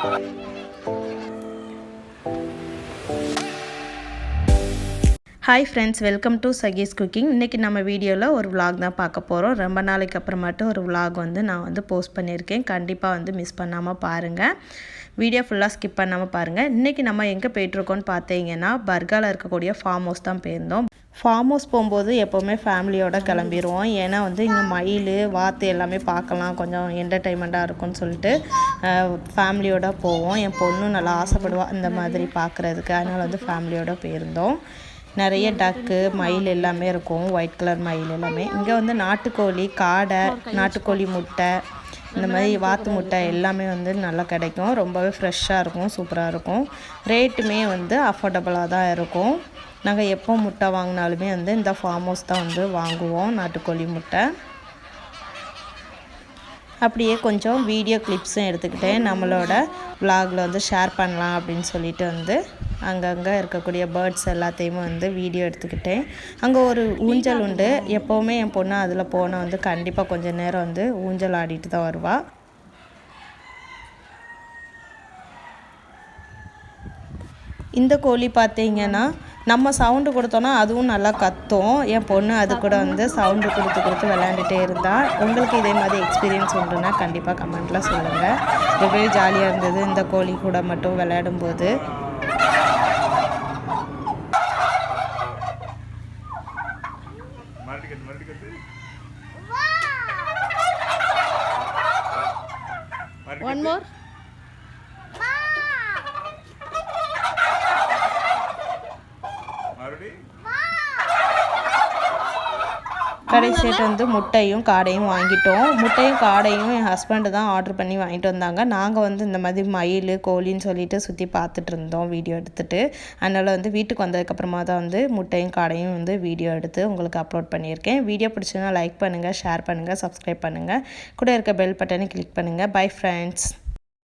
Hi friends welcome to Saki's cooking இன்றைக்கி நம்ம வீடியோவில் ஒரு விலாக் தான் பார்க்க போகிறோம் ரொம்ப நாளைக்கு அப்புறமாட்டு ஒரு விலாக் வந்து நான் வந்து போஸ்ட் பண்ணியிருக்கேன். கண்டிப்பாக வந்து மிஸ் பண்ணாமல் பாருங்கள் வீடியோ ஃபுல்லாக ஸ்கிப் பண்ணாமல் பாருங்கள் இன்றைக்கி நம்ம எங்கே போயிட்டுருக்கோம்னு பார்த்தீங்கன்னா பர்காவில் இருக்கக்கூடிய ஃபார்ம் ஹவுஸ் தான் போயிருந்தோம். ஃபார்ம் ஹவுஸ் போகும்போது எப்போவுமே ஃபேமிலியோட கிளம்பிடுவோம் ஏன்னா வந்து இங்கே மயில் வாத்து எல்லாமே பார்க்கலாம். கொஞ்சம் என்டர்டைன்மெண்ட்டாக இருக்கும்னு சொல்லிட்டு ஃபேமிலியோட போவோம். என் பொண்ணும் நல்லா ஆசைப்படுவா இந்த மாதிரி பார்க்குறதுக்கு. அதனால் வந்து ஃபேமிலியோட போயிருந்தோம். நிறைய டக்கு மயில் எல்லாமே இருக்கும். ஒயிட் கலர் மயில் எல்லாமே. இங்கே வந்து நாட்டுக்கோழி காடை நாட்டுக்கோழி முட்டை இந்த மாதிரி வாத்து முட்டை எல்லாமே வந்து நல்லா கிடைக்கும். ரொம்பவே ஃப்ரெஷ்ஷாக இருக்கும். சூப்பராக இருக்கும். ரேட்டுமே வந்து அஃபோர்டபுளாக தான் இருக்கும். நாங்கள் எப்போ முட்டை வாங்கினாலுமே வந்து இந்த ஃபார்ம் ஹவுஸ் தான் வந்து வாங்குவோம் நாட்டுக்கோழி முட்டை. அப்படியே கொஞ்சம் வீடியோ கிளிப்ஸும் எடுத்துக்கிட்டேன் நம்மளோட விலாகில் வந்து ஷேர் பண்ணலாம் அப்படின்னு சொல்லிட்டு வந்து அங்கங்கே இருக்கக்கூடிய பேர்ட்ஸ் எல்லாத்தையுமே வந்து வீடியோ எடுத்துக்கிட்டேன் அங்கே ஒரு ஊஞ்சல் உண்டு. எப்போவுமே என் பொண்ணு அதில் போனால் வந்து கண்டிப்பாக கொஞ்சம் நேரம் வந்து ஊஞ்சல் ஆடிட்டு தான் வருவாள் இந்த கோழி பார்த்தீங்கன்னா நம்ம சவுண்டு கொடுத்தோன்னா அதுவும் நல்லா கத்தும். என் பொண்ணு அது கூட வந்து சவுண்டு கொடுத்து கொடுத்து விளையாண்டுட்டே இருந்தால் உங்களுக்கு இதே மாதிரி எக்ஸ்பீரியன்ஸ் உண்டுன்னா கண்டிப்பாக கமெண்ட்டில் சொல்லுங்கள் ரொம்பவே ஜாலியாக இருந்தது. இந்த கோழி கூட மட்டும் விளையாடும்போது. One more. கடைசியாக வந்து முட்டையும் காடையும் வாங்கிட்டோம். முட்டையும் காடையும் என் ஹஸ்பண்டு தான் ஆர்டர் பண்ணி வாங்கிட்டு வந்தாங்க. நாங்கள் வந்து இந்த மாதிரி மயில் கோழின்னு சொல்லிட்டு சுற்றி பார்த்துட்டு இருந்தோம். வீடியோ எடுத்துகிட்டு அதனால் வந்து வீட்டுக்கு வந்ததுக்கப்புறமா தான் வந்து முட்டையும் காடையும் வந்து வீடியோ எடுத்து உங்களுக்கு அப்லோட் பண்ணியிருக்கேன். வீடியோ பிடிச்சதுன்னா லைக் பண்ணுங்கள் ஷேர் பண்ணுங்கள் சப்ஸ்கிரைப் பண்ணுங்கள் கூட இருக்க பெல் பட்டனை கிளிக் பண்ணுங்கள் பை ஃப்ரெண்ட்ஸ்